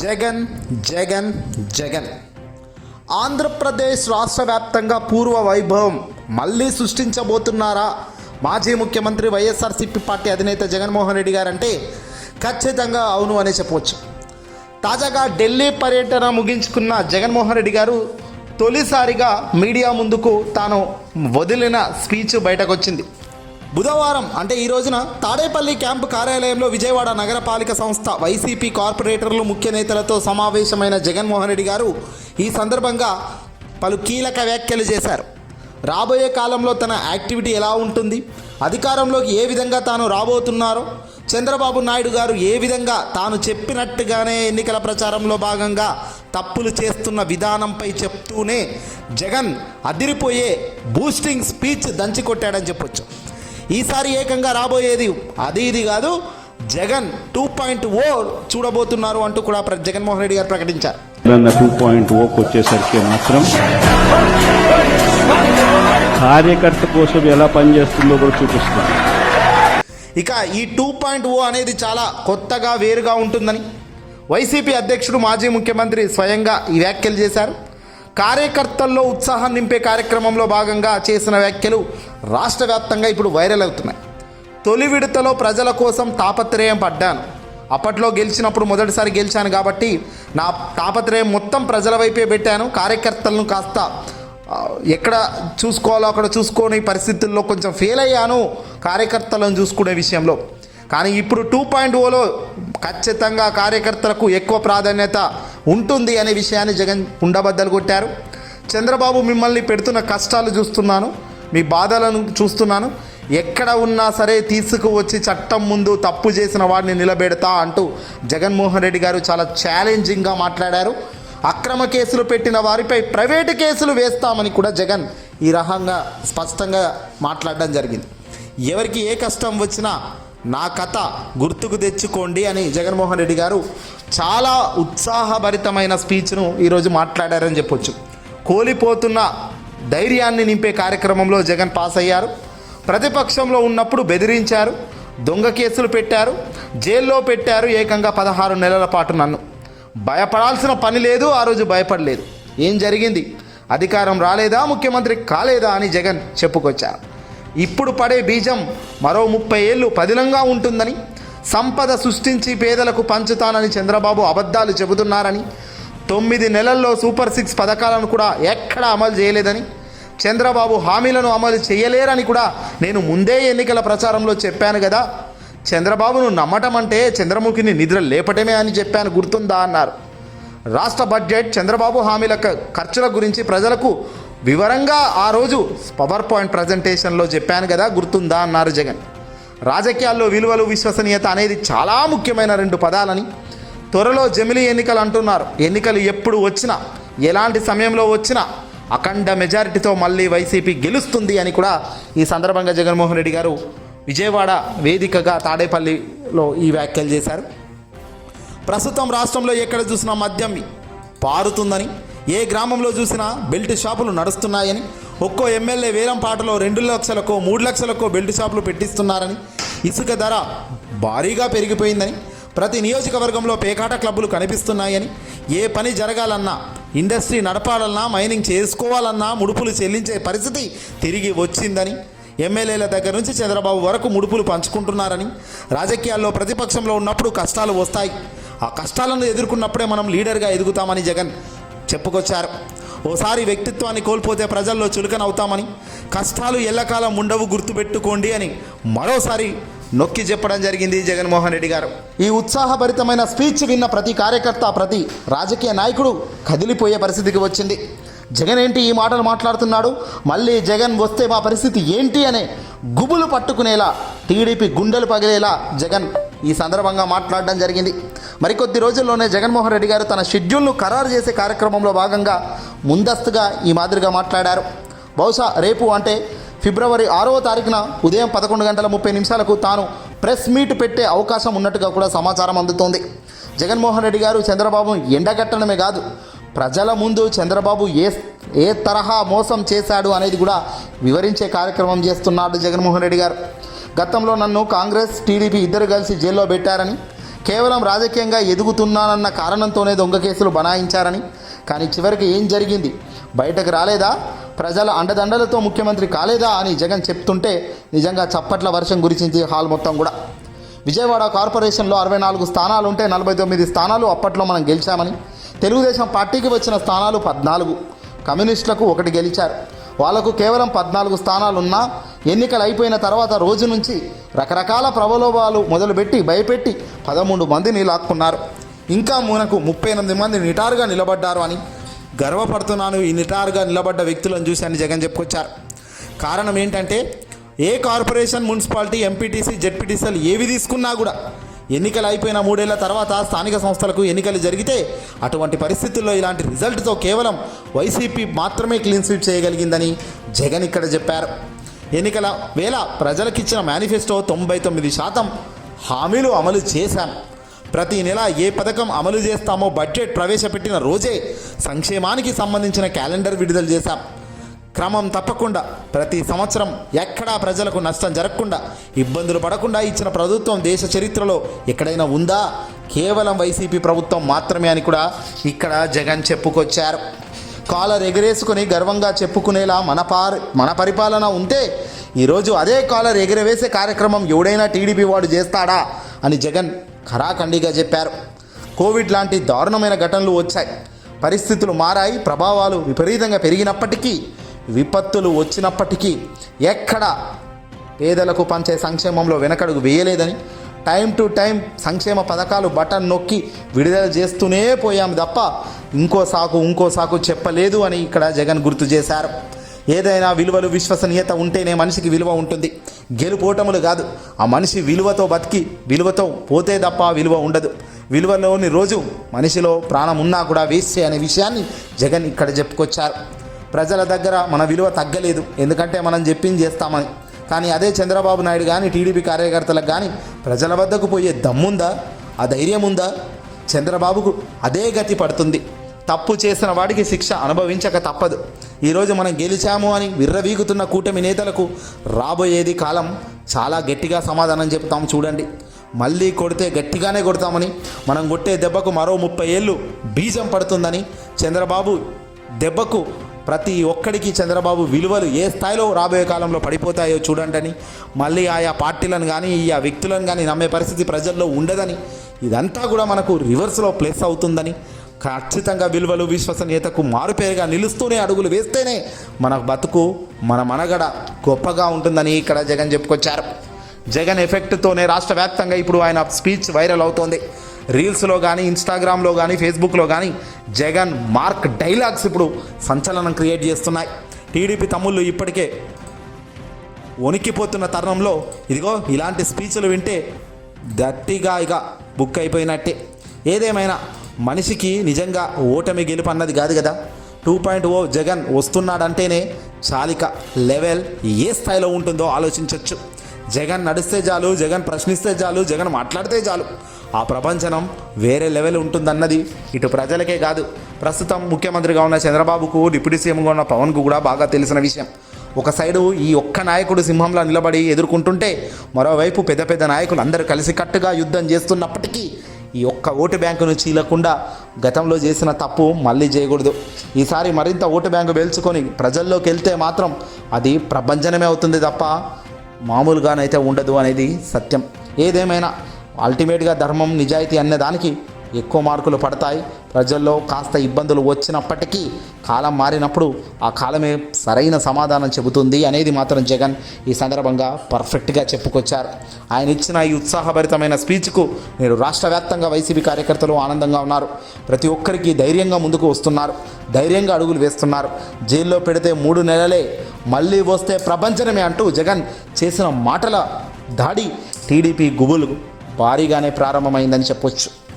జగన్ జగన్ జగన్. ఆంధ్రప్రదేశ్ రాష్ట్ర వ్యాప్తంగా పూర్వ వైభవం మళ్ళీ సృష్టించబోతున్నారా? మాజీ ముఖ్యమంత్రి వైఎస్ఆర్సీపీ పార్టీ అధినేత జగన్మోహన్ రెడ్డి గారంటే ఖచ్చితంగా అవును అనే చెప్పవచ్చు. తాజాగా ఢిల్లీ పర్యటన ముగించుకున్న జగన్మోహన్ రెడ్డి గారు తొలిసారిగా మీడియా ముందుకు తాను వదిలిన స్పీచ్ బయటకు వచ్చింది బుధవారం అంటే ఈ రోజున తాడేపల్లి క్యాంపు కార్యాలయంలో విజయవాడ నగరపాలిక సంస్థ వైసీపీ కార్పొరేటర్లు ముఖ్య నేతలతో సమావేశమైన జగన్మోహన్ రెడ్డి గారు ఈ సందర్భంగా పలు కీలక వ్యాఖ్యలు చేశారు. రాబోయే కాలంలో తన యాక్టివిటీ ఎలా ఉంటుంది? అధికారంలోకి ఏ విధంగా తాను రాబోతున్నారో? చంద్రబాబు నాయుడు గారు ఏ విధంగా తాను చెప్పినట్టుగానే ఎన్నికల ప్రచారంలో భాగంగా తప్పులు చేస్తున్న విధానంపై చెప్తూనే జగన్ అదిరిపోయే బూస్టింగ్ స్పీచ్ దంచికొట్టాడని చెప్పొచ్చు. ఈసారి ఏకంగా రాబోయేది అది ఇది కాదు జగన్ టూ పాయింట్ ఓ చూడబోతున్నారు అంటూ కూడా జగన్మోహన్ రెడ్డి గారు ప్రకటించారు. టూ పాయింట్ ఓకి వచ్చేసరికి మాత్రం కార్యకర్త కోసం ఎలా పనిచేస్తుందో కూడా చూపిస్తుంది ఇక ఈ టూ పాయింట్ ఓ అనేది చాలా కొత్తగా వేరుగా ఉంటుందని వైసీపీ అధ్యక్షుడు మాజీ ముఖ్యమంత్రి స్వయంగా ఈ వ్యాఖ్యలు చేశారు. కార్యకర్తల్లో ఉత్సాహం నింపే కార్యక్రమంలో భాగంగా చేసిన వ్యాఖ్యలు రాష్ట్ర వ్యాప్తంగా ఇప్పుడు వైరల్ అవుతున్నాయి. తొలి విడతలో ప్రజల కోసం తాపత్రయం పడ్డాను. అప్పట్లో గెలిచినప్పుడు మొదటిసారి గెలిచాను కాబట్టి నా తాపత్రయం మొత్తం ప్రజల వైపే పెట్టాను. కార్యకర్తలను కాస్త ఎక్కడ చూసుకోవాలో అక్కడ చూసుకోని పరిస్థితుల్లో కొంచెం ఫెయిల్ అయ్యాను కార్యకర్తలను చూసుకునే విషయంలో. కానీ ఇప్పుడు టూ పాయింట్ ఓలో ఖచ్చితంగా కార్యకర్తలకు ఎక్కువ ప్రాధాన్యత ఉంటుంది అనే విషయాన్ని జగన్ కుండబద్దలు కొట్టారు. చంద్రబాబు మిమ్మల్ని పెడుతున్న కష్టాలు చూస్తున్నాను మీ బాధలను చూస్తున్నాను. ఎక్కడ ఉన్నా సరే తీసుకువచ్చి చట్టం ముందు తప్పు చేసిన వాడిని నిలబెడతా అంటూ జగన్మోహన్ రెడ్డి గారు చాలా ఛాలెంజింగ్గా మాట్లాడారు. అక్రమ కేసులు పెట్టిన వారిపై ప్రైవేటు కేసులు వేస్తామని కూడా జగన్ ఈ రకంగా స్పష్టంగా మాట్లాడడం జరిగింది. ఎవరికి ఏ కష్టం వచ్చినా నా కథ గుర్తుకు తెచ్చుకోండి అని జగన్మోహన్ రెడ్డి గారు చాలా ఉత్సాహభరితమైన స్పీచ్ను ఈరోజు మాట్లాడారని చెప్పొచ్చు. కోలిపోతున్న ధైర్యాన్ని నింపే కార్యక్రమంలో జగన్ పాస్ అయ్యారు. ప్రతిపక్షంలో ఉన్నప్పుడు బెదిరించారు. దొంగ కేసులు పెట్టారు. జైల్లో పెట్టారు ఏకంగా పదహారు నెలల పాటు నన్ను. భయపడాల్సిన పని లేదు ఆ రోజు భయపడలేదు. ఏం జరిగింది? అధికారం రాలేదా? ముఖ్యమంత్రి కాలేదా? అని జగన్ చెప్పుకొచ్చారు. ఇప్పుడు పడే బీజం మరో ముప్పై ఏళ్ళు పదిలంగా ఉంటుందని సంపద సృష్టించి పేదలకు పంచుతానని చంద్రబాబు అబద్ధాలు చెబుతున్నారని తొమ్మిది నెలల్లో సూపర్ సిక్స్ పథకాలను కూడా ఎక్కడా అమలు చేయలేదని చంద్రబాబు హామీలను అమలు చేయలేరని కూడా నేను ముందే ఎన్నికల ప్రచారంలో చెప్పాను కదా. చంద్రబాబును నమ్మటం అంటే చంద్రముఖిని నిద్ర లేపటమే అని చెప్పాను గుర్తుందా అన్నారు. రాష్ట్ర బడ్జెట్ చంద్రబాబు హామీల ఖర్చుల గురించి ప్రజలకు వివరంగా ఆ రోజు పవర్ పాయింట్ ప్రజెంటేషన్లో చెప్పాను కదా గుర్తుందా అన్నారు జగన్. రాజకీయాల్లో విలువలు విశ్వసనీయత అనేది చాలా ముఖ్యమైన రెండు పదాలని త్వరలో జమిలీ ఎన్నికలు అంటున్నారు. ఎన్నికలు ఎప్పుడు వచ్చినా ఎలాంటి సమయంలో వచ్చినా అఖండ మెజారిటీతో మళ్ళీ వైసీపీ గెలుస్తుంది అని కూడా ఈ సందర్భంగా జగన్మోహన్ రెడ్డి గారు విజయవాడ వేదికగా తాడేపల్లిలో ఈ వ్యాఖ్యలు చేశారు. ప్రస్తుతం రాష్ట్రంలో ఎక్కడ చూసినా మద్యం పారుతుందని ఏ గ్రామంలో చూసినా బెల్ట్ షాపులు నడుస్తున్నాయని ఒక్కో ఎమ్మెల్యే వేలం పాటలో రెండు లక్షలకో మూడు లక్షలకో బెల్ట్ షాపులు పెట్టిస్తున్నారని ఇసుక ధర భారీగా పెరిగిపోయిందని ప్రతి నియోజకవర్గంలో పేకాట క్లబ్బులు కనిపిస్తున్నాయని ఏ పని జరగాలన్నా ఇండస్ట్రీ నడపాలన్నా మైనింగ్ చేసుకోవాలన్నా ముడుపులు చెల్లించే పరిస్థితి తిరిగి వచ్చిందని ఎమ్మెల్యేల దగ్గర నుంచి చంద్రబాబు వరకు ముడుపులు పంచుకుంటున్నారని రాజకీయాల్లో ప్రతిపక్షంలో ఉన్నప్పుడు కష్టాలు వస్తాయి. ఆ కష్టాలను ఎదుర్కొన్నప్పుడే మనం లీడర్గా ఎదుగుతామని జగన్ చెప్పుకొచ్చారు. ఓసారి వ్యక్తిత్వాన్ని కోల్పోతే ప్రజల్లో చులకన అవుతామని కష్టాలు ఎల్లకాలం ఉండవు గుర్తుపెట్టుకోండి అని మరోసారి నొక్కి చెప్పడం జరిగింది జగన్మోహన్ రెడ్డి గారు. ఈ ఉత్సాహభరితమైన స్పీచ్ విన్న ప్రతి కార్యకర్త ప్రతి రాజకీయ నాయకుడు కదిలిపోయే పరిస్థితికి వచ్చింది. జగన్ ఏంటి ఈ మాటలు మాట్లాడుతున్నాడు? మళ్ళీ జగన్ వస్తే మా పరిస్థితి ఏంటి అనే గుబులు పట్టుకునేలా టీడీపీ గుండెలు పగిలేలా జగన్ ఈ సందర్భంగా మాట్లాడడం జరిగింది. మరికొద్ది రోజుల్లోనే జగన్మోహన్ రెడ్డి గారు తన షెడ్యూల్ను ఖరారు చేసే కార్యక్రమంలో భాగంగా ముందస్తుగా ఈ మాదిరిగా మాట్లాడారు. బహుశా రేపు అంటే ఫిబ్రవరి ఆరవ తారీఖున ఉదయం పదకొండు గంటల ముప్పై నిమిషాలకు తాను ప్రెస్ మీట్ పెట్టే అవకాశం ఉన్నట్టుగా కూడా సమాచారం అందుతోంది. జగన్మోహన్ రెడ్డి గారు చంద్రబాబు ఎండగట్టడమే కాదు ప్రజల ముందు చంద్రబాబు ఏ ఏ తరహా మోసం చేశాడు అనేది కూడా వివరించే కార్యక్రమం చేస్తున్నాడు జగన్మోహన్ రెడ్డి గారు. గతంలో నన్ను కాంగ్రెస్ టీడీపీ ఇద్దరు కలిసి జైల్లో పెట్టారని కేవలం రాజకీయంగా ఎదుగుతున్నానన్న కారణంతోనే దొంగ కేసులు బనాయించారని. కానీ చివరికి ఏం జరిగింది? బయటకు రాలేదా? ప్రజల అండదండలతో ముఖ్యమంత్రి కాలేదా అని జగన్ చెప్తుంటే నిజంగా చప్పట్ల వర్షం గురించి హాల్ మొత్తం కూడా. విజయవాడ కార్పొరేషన్లో అరవై నాలుగు స్థానాలు ఉంటే నలభై తొమ్మిది స్థానాలు అప్పట్లో మనం గెలిచామని. తెలుగుదేశం పార్టీకి వచ్చిన స్థానాలు పద్నాలుగు. కమ్యూనిస్టులకు ఒకటి గెలిచారు. వాళ్ళకు కేవలం పద్నాలుగు స్థానాలున్నా ఎన్నికలు అయిపోయిన తర్వాత రోజు నుంచి రకరకాల ప్రబలోభాలు మొదలుపెట్టి భయపెట్టి పదమూడు మందిని లాక్కున్నారు. ఇంకా మనకు ముప్పై ఎనిమిది మంది నిటారుగా నిలబడ్డారు అని గర్వపడుతున్నాను ఈ నిటారుగా నిలబడ్డ వ్యక్తులను చూసి అని జగన్ చెప్పుకొచ్చారు. కారణం ఏంటంటే ఏ కార్పొరేషన్ మున్సిపాలిటీ ఎంపీటీసీ జెడ్పీటీసీలు ఏవి తీసుకున్నా కూడా ఎన్నికలు అయిపోయిన మూడేళ్ళ తర్వాత స్థానిక సంస్థలకు ఎన్నికలు జరిగితే అటువంటి పరిస్థితుల్లో ఇలాంటి రిజల్ట్తో కేవలం వైసీపీ మాత్రమే క్లీన్ స్వీప్ చేయగలిగిందని జగన్ ఇక్కడ చెప్పారు. ఎన్నికల వేళ ప్రజలకిచ్చిన మేనిఫెస్టో తొంభై తొమ్మిది శాతం హామీలు అమలు చేశాం. ప్రతి నెల ఏ పథకం అమలు చేస్తామో బడ్జెట్ ప్రవేశపెట్టిన రోజే సంక్షేమానికి సంబంధించిన క్యాలెండర్ విడుదల చేశాం. క్రమం తప్పకుండా ప్రతి సంవత్సరం ఎక్కడా ప్రజలకు నష్టం జరగకుండా ఇబ్బందులు పడకుండా ఇచ్చిన ప్రభుత్వం దేశ చరిత్రలో ఎక్కడైనా ఉందా? కేవలం వైసీపీ ప్రభుత్వం మాత్రమే అని కూడా ఇక్కడ జగన్ చెప్పుకొచ్చారు. కాలర్ ఎగరేసుకొని గర్వంగా చెప్పుకునేలా మన పార్ మన పరిపాలన ఉంటే ఈరోజు అదే కాలర్ ఎగరవేసే కార్యక్రమం ఎవడైనా టీడీపీ వాడు చేస్తాడా అని జగన్ ఖరాఖండిగా చెప్పారు. కోవిడ్ లాంటి దారుణమైన ఘటనలు వచ్చాయి. పరిస్థితులు మారాయి ప్రభావాలు విపరీతంగా పెరిగినప్పటికీ విపత్తులు వచ్చినప్పటికీ ఎక్కడ పేదలకు పంచే సంక్షేమంలో వెనకడుగు వేయలేదని టైం టు టైం సంక్షేమ పథకాలు బటన్ నొక్కి విడుదల చేస్తూనే పోయాం తప్ప ఇంకో సాకు ఇంకో సాకు చెప్పలేదు అని ఇక్కడ జగన్ గుర్తు చేశారు. ఏదైనా విలువలు విశ్వసనీయత ఉంటేనే మనిషికి విలువ ఉంటుంది. గెలుపోటములు కాదు. ఆ మనిషి విలువతో బతికి విలువతో పోతే తప్ప విలువ ఉండదు. విలువలోని రోజు మనిషిలో ప్రాణం ఉన్నా కూడా వేస్తే అనే విషయాన్ని జగన్ ఇక్కడ చెప్పుకొచ్చారు. ప్రజల దగ్గర మన విలువ తగ్గలేదు. ఎందుకంటే మనం చెప్పింది చేస్తామని. కానీ అదే చంద్రబాబు నాయుడు కానీ టీడీపీ కార్యకర్తలకు కానీ ప్రజల వద్దకు పోయే దమ్ముందా? ఆ ధైర్యం ఉందా? చంద్రబాబుకు అదే గతి పడుతుంది. తప్పు చేసిన వాడికి శిక్ష అనుభవించక తప్పదు. ఈరోజు మనం గెలిచాము అని విర్రవీగుతున్న కూటమి నేతలకు రాబోయేది కాలం చాలా గట్టిగా సమాధానం చెప్తాం చూడండి. మళ్ళీ కొడితే గట్టిగానే కొడతామని మనం కొట్టే దెబ్బకు మరో ముప్పై ఏళ్ళు బీజం పడుతుందని చంద్రబాబు దెబ్బకు ప్రతి ఒక్కడికి చంద్రబాబు విలువలు ఏ స్థాయిలో రాబోయే కాలంలో పడిపోతాయో చూడండి మళ్ళీ ఆయా పార్టీలను కానీ ఆ వ్యక్తులను కానీ నమ్మే పరిస్థితి ప్రజల్లో ఉండదని ఇదంతా కూడా మనకు రివర్స్లో ప్లేస్ అవుతుందని ఖచ్చితంగా విలువలు విశ్వసనీయతకు మారుపేరుగా నిలుస్తూనే అడుగులు వేస్తేనే మన బతుకు మన మనగడ గొప్పగా ఉంటుందని ఇక్కడ జగన్ చెప్పుకొచ్చారు. జగన్ ఎఫెక్ట్తోనే రాష్ట్ర వ్యాప్తంగా ఇప్పుడు ఆయన స్పీచ్ వైరల్ అవుతోంది. రీల్స్లో కానీ ఇన్స్టాగ్రామ్లో కానీ ఫేస్బుక్లో కానీ జగన్ మార్క్ డైలాగ్స్ ఇప్పుడు సంచలనం క్రియేట్ చేస్తున్నాయి. టీడీపీ తమ్ముళ్ళు ఇప్పటికే వణికిపోతున్న తరుణంలో ఇదిగో ఇలాంటి స్పీచ్లు వింటే గట్టిగా ఇక బుక్ అయిపోయినట్టే. ఏదేమైనా మనిషికి నిజంగా ఓటమి గెలుపు అన్నది కాదు కదా. టూ పాయింట్ ఓ జగన్ వస్తున్నాడంటేనే చాలిక లెవెల్ ఏ స్థాయిలో ఉంటుందో ఆలోచించవచ్చు జగన్ నడిస్తే చాలు జగన్ ప్రశ్నిస్తే చాలు జగన్ మాట్లాడితే చాలు. ఆ ప్రపంచనం వేరే లెవెల్ ఉంటుందన్నది ఇటు ప్రజలకే కాదు. ప్రస్తుతం ముఖ్యమంత్రిగా ఉన్న చంద్రబాబుకు డిప్యూటీ సీఎంగా ఉన్న పవన్కు కూడా బాగా తెలిసిన విషయం. ఒక సైడు ఈ ఒక్క నాయకుడు సింహంలా నిలబడి ఎదుర్కొంటుంటే మరోవైపు పెద్ద పెద్ద నాయకులు అందరూ కలిసికట్టుగా యుద్ధం చేస్తున్నప్పటికీ ఈ ఒక్క ఓటు బ్యాంకును చీలకుండా గతంలో చేసిన తప్పు మళ్ళీ చేయకూడదు. ఈసారి మరింత ఓటు బ్యాంకు పేల్చుకొని ప్రజల్లోకి వెళ్తే మాత్రం అది ప్రపంచనమే అవుతుంది తప్ప మామూలుగానైతే ఉండదు అనేది సత్యం. ఏదేమైనా అల్టిమేట్గా ధర్మం నిజాయితీ అనే దానికి ఎక్కువ మార్కులు పడతాయి. ప్రజల్లో కాస్త ఇబ్బందులు వచ్చినప్పటికీ కాలం మారినప్పుడు ఆ కాలమే సరైన సమాధానం చెబుతుంది అనేది మాత్రం జగన్ ఈ సందర్భంగా పర్ఫెక్ట్గా చెప్పుకొచ్చారు. ఆయన ఇచ్చిన ఈ ఉత్సాహభరితమైన స్పీచ్కు నేడు రాష్ట్ర వ్యాప్తంగా వైసీపీ కార్యకర్తలు ఆనందంగా ఉన్నారు. ప్రతి ఒక్కరికి ధైర్యంగా ముందుకు వస్తున్నారు. ధైర్యంగా అడుగులు వేస్తున్నారు. జైల్లో పెడితే మూడు నెలలే మళ్ళీ వస్తే ప్రపంచమే అంటూ జగన్ చేసిన మాటల దాడి టీడీపీ గుబులు భారీగానే ప్రారంభమైందని చెప్పొచ్చు.